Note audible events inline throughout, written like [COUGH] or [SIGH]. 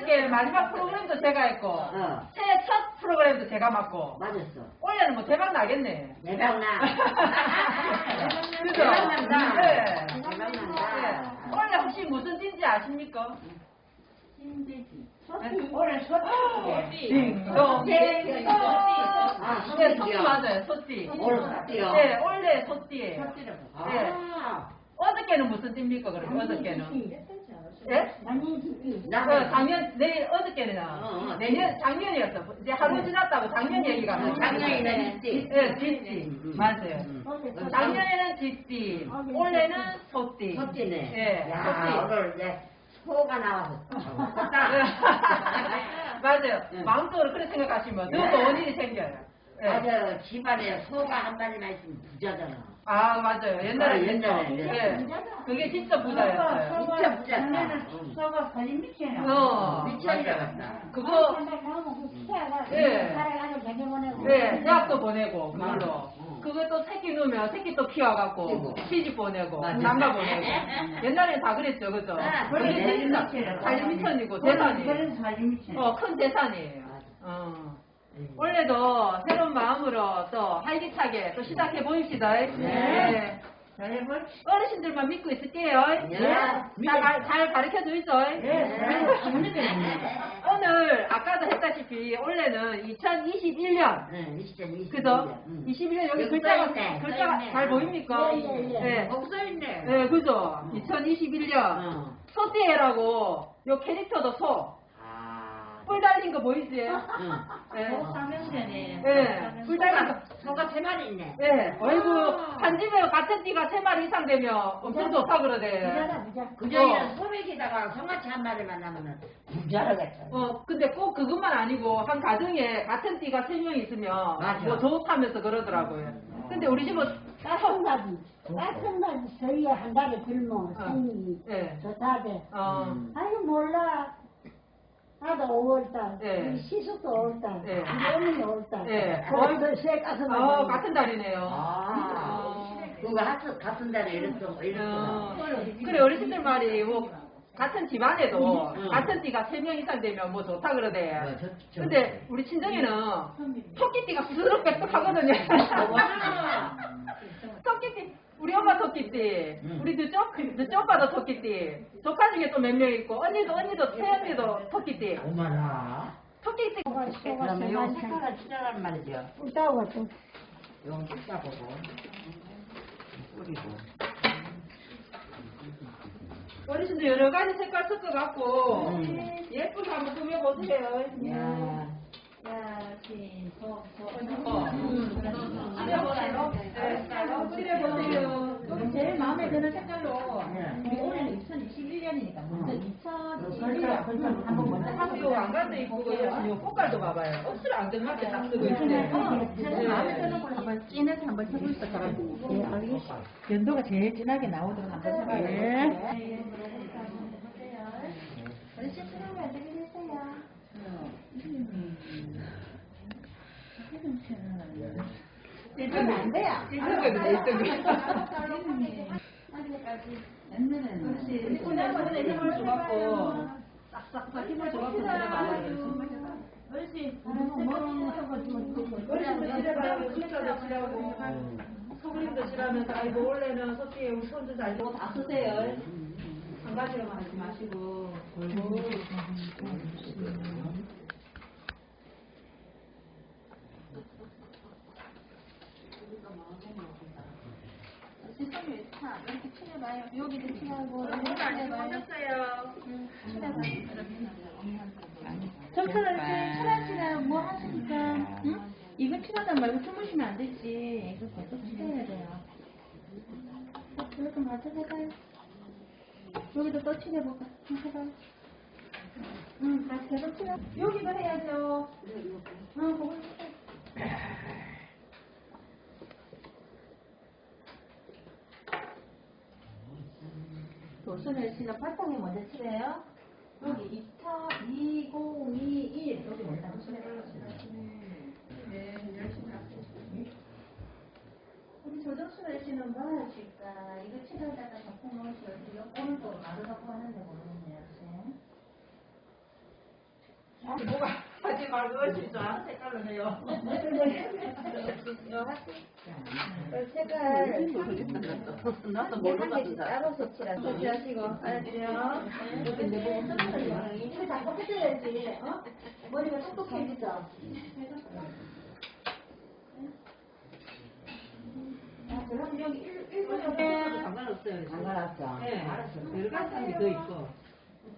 어저께 마지막 프로그램도 제가 했고 어. 새해 첫 프로그램도 제가 맡고 맞았어. 올해는 뭐 대박 나겠네. 대박나. [LAUGHS] 그죠? 대박난다. 네. 대박난다. 네. 올해 혹시 무슨 띠인지 아십니까? 올해 소띠. 딩동. 아, 네, 소띠요. 소띠 맞아요. 소띠. 올해 소띠요. 네, 올해 소띠예요. 아. 어저께는 무슨 띠입니까? 그럼 어저께는? 예? 나그 작년 내일 어저께는 어. 내년 작년이었어. 이제 하루 지났다고 작년 얘기가 어. 작년에는 띠. 예, 쥐띠 음, 음. 맞아요. 음. 작년에는 쥐띠, 올해는 소띠. 소띠네. 예, 야, 소띠. 오늘 이제 소가 나와서 좋다. [LAUGHS] 맞아요. 응. 마음속으로 그렇게 생각하시면 더 예. 좋은 일이 생겨요. 예. 맞아. 집안에 소가 한 마리만 있으면 부자잖아. 아 맞아요. 옛날에 아, 그랬죠. 옛날에, 예. 옛날에. 그게 진짜 부자였어요. 진짜 부자다. 작년에는 수소가 거의 미치나. 어. 미천이라 같다. 그거 예. 예. 네, 대학도 보내고 그걸로. 응. 그거 또 새끼 넣으면 새끼 또 키워갖고 키우고. 시집 보내고 맞아. 장가 보내고. [LAUGHS] 옛날엔 다 그랬죠, 그죠? 아, 그게 그래. 진짜 관리 미천이고 재산이에요. 그래서 살이 미치나. 어, 큰 재산이에요. 어. 올해도 새로운 마음으로 또 활기차게 또 시작해 보입시다. 네. 잘해볼. 어르신들만 믿고 있을게요. 예. 잘, 가- 잘 가르쳐 주이죠. 예. 오늘 아까도 했다시피 올해는 2021년 네, 2020. 그죠? 21년 여기 여기 글자가. 글자가. 잘 보입니까? 예, 예, 예. 네. 없어 있네. 네, 그죠? 2021년 어. 소띠에라고 요 캐릭터도 소. 아. 뿔 달린 거 보이지? 응. 네. 삼형제네. 네. 뿔 달린 거. 소가 세 마리 있네. 네. 어이구, 한 집에 같은 띠가 세 마리 이상 되면 엄청 좋다 그러대. 그전에는 소맥에다가 성같이 한 마리 만 나면은 부자라겠어. 어, 근데 꼭 그것만 아니고, 한 가정에 같은 띠가 세 명 있으면, 맞아. 뭐 좋다면서 그러더라고요. 근데 우리 집은, 같은 날이 같은 날이 서희에 한 달에 굶어 생일이 예. 좋다대 어, 음. 아니 몰라 나도 5월달 예. 우리 시숙도 5월달 예. 어머니 5월달 예. 그래서 세 가서 어, 같은 달이네요. 아. 어. 그거 같은, 같은 달에 이랬어, 이랬어. 어, 그래, 어르신들 말이, 뭐, 같은 집안에도, 응. 같은 띠가 세명 이상 되면 뭐 좋다 그러대. 어, 저- 저- 근데, 우리 친정에는, 토끼띠가 스르륵 빽빽하거든요. [LAUGHS] 우리 엄마 토끼띠, 응. 우리 늦쪽, 늦쪽 오빠도 토끼띠, 조카 중에 또 몇 명 있고, 언니도, 언니도, 새언니도 토끼띠. 어머나. 토끼띠. 그러면 세요 색깔을 칠하란 말이죠. 웃다고 좀요 색깔 보고. 뿌리고. 어르신들 여러 가지 색깔 섞어갖고, 음. 예쁘게 한번 꾸며보세요. 야. 어, 음. 뿌려보세요. 네, 뿌려보세요. 그럼 제일 마음에 드는 색깔로 네. 우리 올해는 2021년이니까 먼저 음. 2021년 한번 먼저 요 왕관도 이쁘고 요 꽃갈도 봐봐요. 억수로 앙증맞게 딱 쓰고 있는데. 제일 마음에 드는 걸로 한번 진하게 한번 해보시죠. 예 알겠어 연도가 제일 진하게 나오도록 한번 해봐요. 네. 어르신 사랑을 어떻게 되세요? 일등안 돼요. 1등급이네, 1등급. 옛날에는 그냥 손에 힘을 줘갖고, 싹싹싹 힘을 줘갖고 내려가봐요. 어르신 어르신도 지려봐요. 진짜도 지려고. 소그림도 지라면서, 아이고, 원래는 소띠에 우리 손주 잘 주고 다 쓰세요. 한 가지로만 하지 마시고, 골고 차 이렇게 칠해봐요. 여기도 칠하고 여기도 안 칠해봐요. 찍어줬어요. 정철 어르신 칠하시라 뭐 하시니까 응? 이거 칠하다 말고 주무시면 안 되지. 이거 계속 칠해야 돼요. 이렇게 마저 해봐요. 여기도 또 칠해볼까? 응, 해봐요. 응, 다시 계속 칠해. 여기도 해야죠. 응, 그거 도순을 씨는 바탕에 먼저 칠해요. 여기 2차 2021 여기 먼저 칠해요. 네, 열심히 하세요. 우리 조정순 씨는 뭐 하실까? 이거 칠하다가 자꾸 넣으셔도 오늘도 마르다고 하는데 모르겠네요, 쌤. 뭐가 하지 말고 좋아하는 색깔로 해요. [LAUGHS] 색깔 나도 것 같은데. 따로 색칠하세요. 하시고 알았죠? 이거 다 똑똑해야지. 어? 머리가 똑똑해지죠. 아, 그럼 여기 일- 일본에 상관없어요. 상관없어. 네, 가지 사람이 더 있고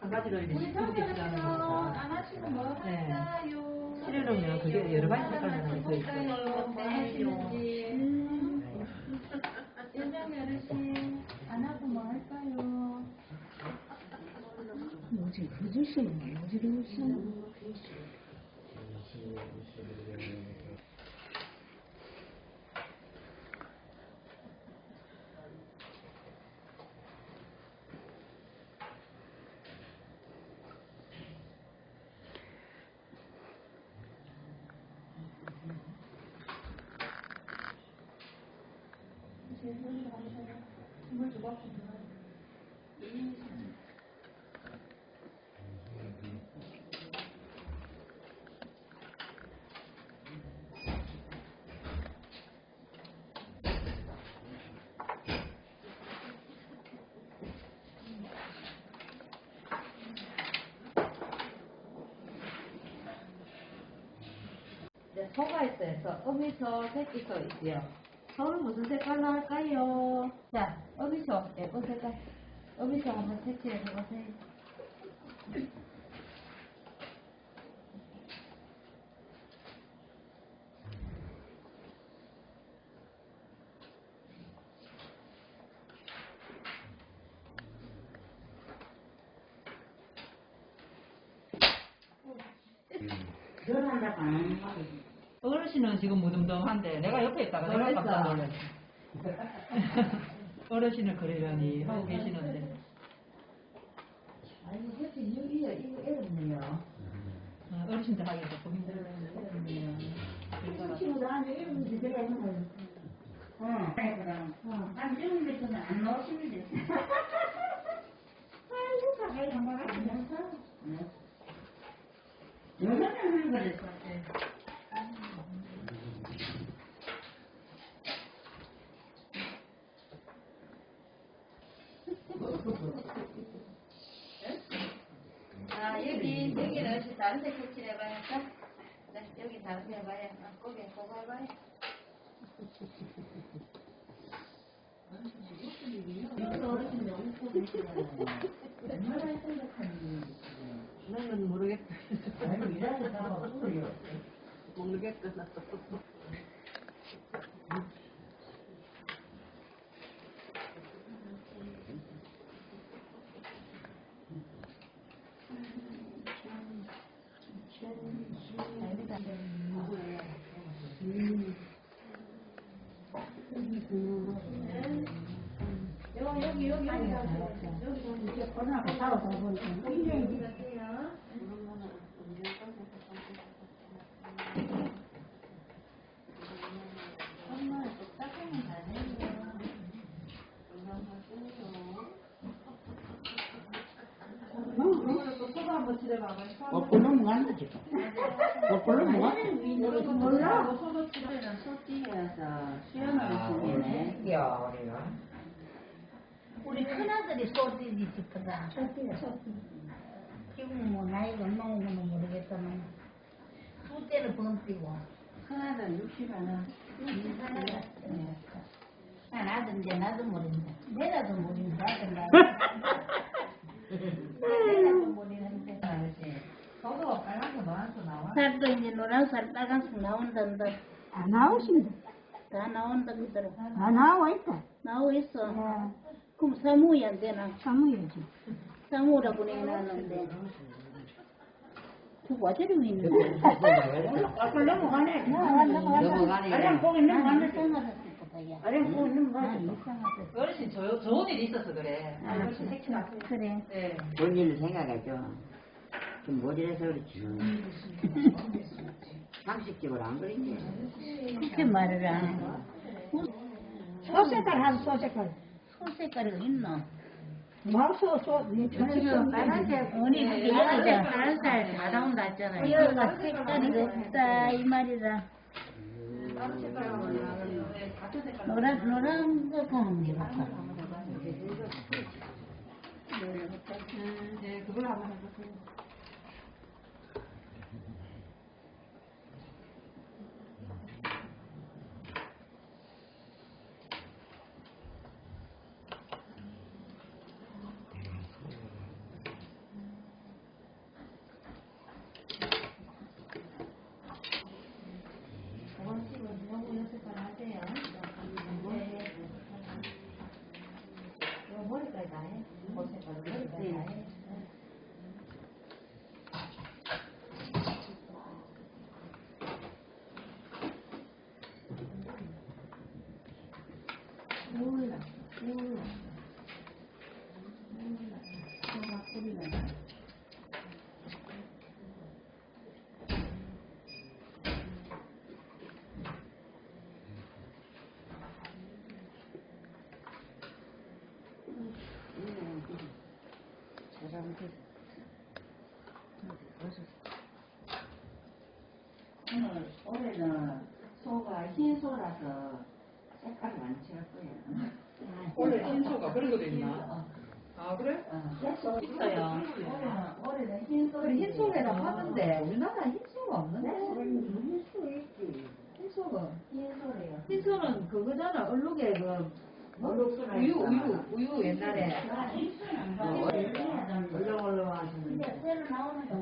한 가지로 이제 우리 거니까 안 하시고 뭐 네. 할까요? 치료는요, 그게 여러 가지 나는 게 있어요. 일명 어르신 안 하고 뭐 할까요? 뭐지, 그러시는 게 어디로 오시는 소, 어미소, 새끼소 있고요. 소는 무슨 색깔로 할까요? 자, 어미소 예쁜 색깔. 어미소 한번 색칠해 보세요. 결혼한다고 안 하는 거 어르신은 지금 무덤덤한데 내가 옆에 있다가 내가 깜짝 놀랐어. [LAUGHS] 어르신을 그러려니 하고 계시는데 아니, 그렇지, 여기요. 이거 어렵네요. 어, 어르신들 하기 조금 힘들어요. 친구도 한 일곱 시 들어가 있는 거예요. 응. 그럼. 어. 난 이런 데서는 안 나오시면 돼. [LAUGHS] 아이고, 가까이 한번 하시면서. 여자는 하는 거랬어. 아, 여기, 여기는 혹시 다른 색 색칠해봐요. 자, 네, 여기 다른 색 해봐요. 아, 거기 그거 해봐요. [LAUGHS] 나는 모르겠다. [LAUGHS] 모르겠다. 나도. 여기 여기 여기 이제 코로나가 바로 더 보니까 굉장히 소가 한번 칠해봐봐요. 거꾸로 뭐하는 거지? 거꾸로 뭐하는 거지? 몰라. 귀여워, 우리가. 우리 큰아들이 소띠지 싶거든. 소띠야, 소띠. 지금 뭐 나이가 얼마인지는 모르겠지만 둘째는 범띠고 하나는 60만원. 난 아들인데 나도 모른다. 내가도 모른다. 아들 나. 모르는데. 알지? 빨간 나와. 살도 이제 노란살 빨간색 나온단다. 안 나오신다. 다 나온다 그더라. 안 나와 있다. 나오고 있어. 네, 그럼 사무이 안 되나? 사무해야지. 사무라고 내놨는데. 그 와저리 있는데. 앞을 넘어가네. 넘어가네. 아령 보기 나는 넘어가네. 이상하다 싶다, 야. 아령 보기 난 넘어가네. 어르신 저 좋은 일이 있어서 그래. 어르신 색칠하세요. 그래. 네. 본 일을 생각하죠. 좀 모질해서 그렇지. 상식적으로 안 그러지. 그렇게 말을 안 해. 소색깔 하고 소색깔. 손 색깔이 있노? 마우스 소 지금 빨간색 언니 그게 여기다 파란 살다 나온다 했잖아요. 이거가 색깔이 없다 이 색깔 노란 노란 거 가는 게 같아 네 그걸 한번 해보세요 원칙은 요거 연습을 하세요. 네. 요 머리까지 다 해. 그 색깔 머리까지 다 해. 몰라, 몰라. 몰라. 소가 뿌리면 오늘 올해는 소가 흰 소라서 색깔이 많이 칠 거예요 원래 흰소가 그런 것도 있나? 아 그래? 있어요. 올해는, 올해는 흰소. 흰소래라 하는데, 우리나라 흰 소가 없는데? 흰소가, 흰 소래요. 흰소는 그거잖아, 얼룩에 그, 뭐? 우유, 우유, 우유 옛날에. 얼렁얼렁 하시는 새로 나오는 거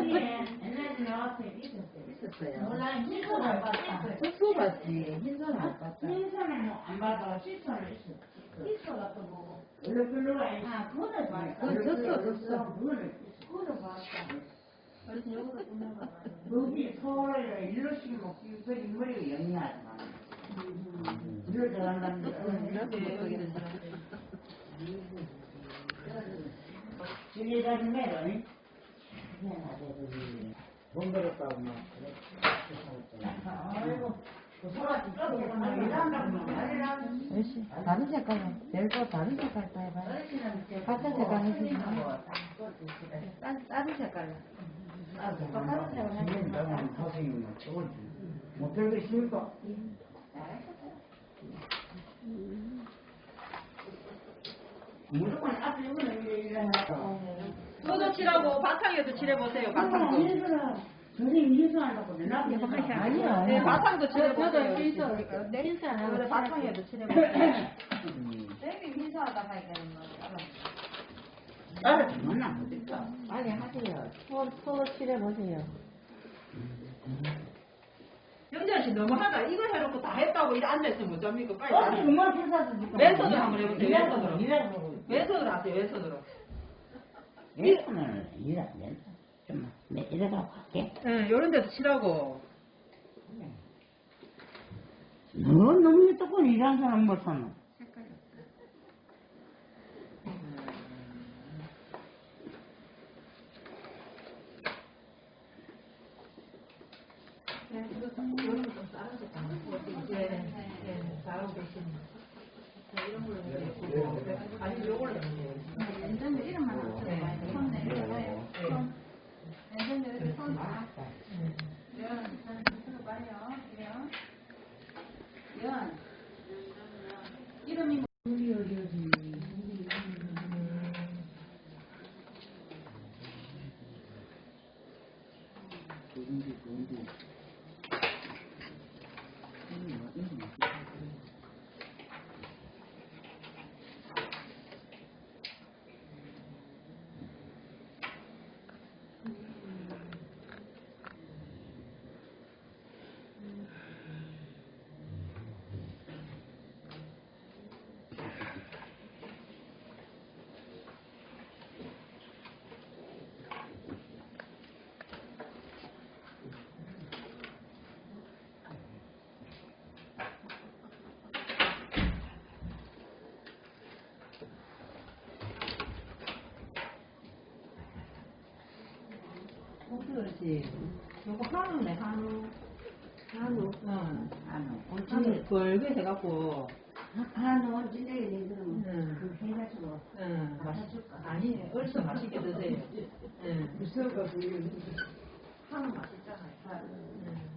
옛날에 나왔을 때 있었어요. 있었어요. 난 흰소를 안 봤다. 흑소 봤지, 흰소는 안 봤다. 흰소는 안 봐도 실소는 있어. 실소가 또 뭐고. 얼룩얼룩 아. 그건 졌어, 졌어. 봤다. 그래서 요거를 꾸며봐. 거기 소를 일로씩 먹기 그 인물이 영리하지만 집에 가는 거는 돈 벌었다고 막 아이고 다른 색깔로, 내일도 다른 색깔 다 해봐. 같은 색깔 해주지 마. 다른 색깔로. 다른 색깔로 해주지 선생님은 저걸 못 들겠습니까? 무조건 앞에 소도 칠하고 바탕에도 칠해보세요 바탕도. 일부러 선생님 인수하려고 내 앞에 아니야. 네 바탕도 칠해보세요 내 흰소 안 하고 그래 바탕에도 칠해보세요. 선생님 흰소하다 하니까 뭐, 나를 못했다 아니 하세요. 소, 소 칠해보세요. 영자 씨 너무하다 이거 해놓고 다 했다고 이래 앉아있으면 어쩝니까 빨리 어디 다시 그만 회사도 지금 왼손으로 한번 해보세요, 왼손으로. 왼손으로 왼손으로 하세요 왼손으로 왼손으로 일안 된다 좀만 내 이래가 갈게 응 요런 데도 칠하고 너 너무 조금 일한 사람 못 사노 今天这个声音有点复杂 그렇지. 요거 한우네, 한우. 한우. 응. 한우 벌게 해갖고 아, 너 진짜 이래 그러면 응. 그 해가지고 응, 맛있을까? 아니, 얼써 맛있게 드세요. [LAUGHS] 응. 하면 맛있잖아요. 응.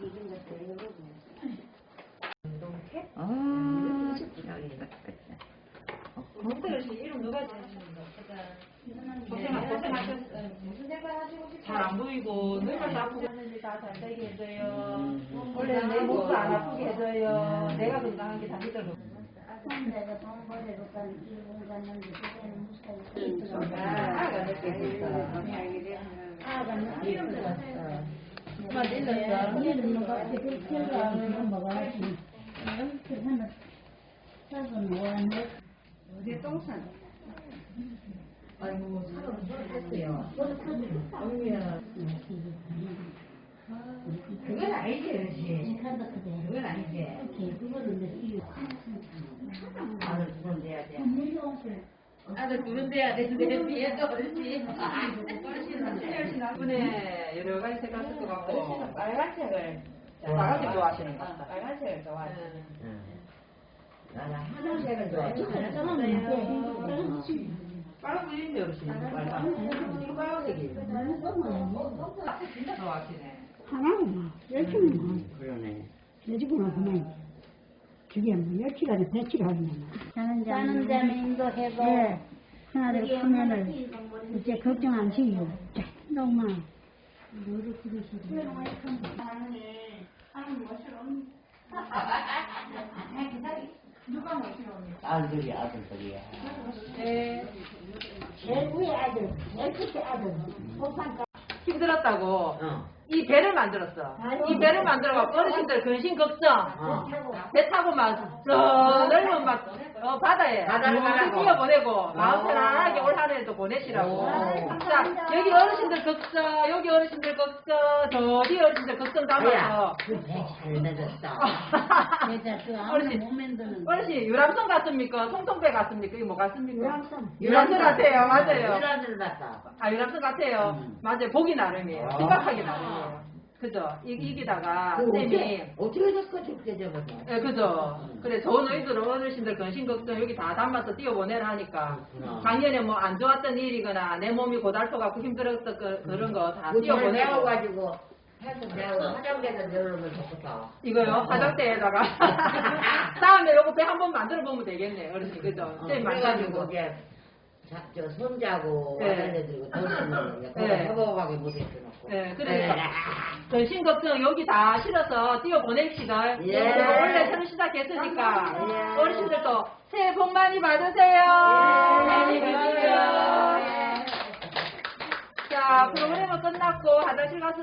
이긴 것도 이거고. 운동회? 아, 공대를 씨 이름 누가 지었습니까? 고생 고생하셨어요. 무슨 생각 하시고 싶어요? 잘 안 보이고 눈만 아프고 다잘 되게 해줘요. 원래 내 목도 안 아프게 해줘요. 내가 건강한 게 당기더라. 내가 돈 벌어볼까 이거 갔는데 그때는 무슨 아가 느끼고 있어. 아가 이름 들었어. 엄마 찔렀어. 얘는 뭐가 되게 별로 안 먹어야지. 이렇게 하면 사서 뭐하는 어디 똥 싸? 아이고 사람 했어요. 어이구야. 그건 아니지, 그렇지. 그건 아니지. 아들 두번 돼야 돼. 아들 두른 데야 되는데 비해도 어르신. 이번에 여러 가지 색깔 쓸것 같고 빨간색을 빨간색 좋아하시는 것 같다. 빨간색을 좋아하시는. 나는 하늘색을 좋아해. 빨간 거 있는데 어르신 빨간. 이거 빨간색이. 진짜 좋아하시네. 하나는 열심히 그러네. 돼지구나 그만. 그게 뭐 열치가 배치를 하냐. 사는 자는 인도해도 하나를 크면은 이제 걱정 안 지요. 너무 너를 그러시고. 아 들이 아들들이야. 네. 제일 위에 아들, 제일 끝에 아들. 힘들었다고 어. 이 배를 만들었어. 이 배를 만들어갖고 어르신들 근심 걱정. 어. 배 타고 막, 저, 넓은 막, 어, 바다에. 바다를 가라고. 뛰어보내고, 마음 어. 편안하게 올 한 해도 보내시라고. 오. 자, 여기 어르신들 걱정, 여기 어르신들 걱정, 저기 어르신들 걱정 담아서. 그 [LAUGHS] 아무나 어르신. 어르신, 유람선 같습니까? 통통배 같습니까? 이게 뭐 같습니까? 유람선. 유람선 같아요, 맞아요. 유람선 같다. 아, 유람선 같아요. 음. 맞아요. 보기 나름이에요. 아. 생각하기 나름 그죠? 이, 이기다가, 그 쌤이. 어떻게, 어떻게 됐을까, 저렇게 접어서. 예, 그죠. 그래, 좋은 의도로 어르신들 근심 걱정 여기 다 담아서 뛰어보내라 하니까. 그렇구나. 작년에 뭐 안 좋았던 일이거나 내 몸이 고달퍼 갖고 힘들었던 그, 그런 거다 그걸 뛰어보내고. 내어가지고, 해서 내고 화장대에다 내려놓으면 좋겠다. 이거요, 화장대에다가. [LAUGHS] 다음에 요거 배 한번 만들어 보면 되겠네, 어르신. 그죠? 어, 쌤 그래가지고, 만가지고. 자, 저, 손자고, 네. 아들애들이고, 돈쓰는 거, 네. 협업하게 못해주놓고. 네, 그러니까. 근심 걱정 여기 다 실어서 뛰어 보냅시다. 예. 그리고 원래 새로 시작했으니까. 예. 어르신들도 새해 복 많이 받으세요. 많이 받으세요. 자, 프로그램은 끝났고 화장실 가서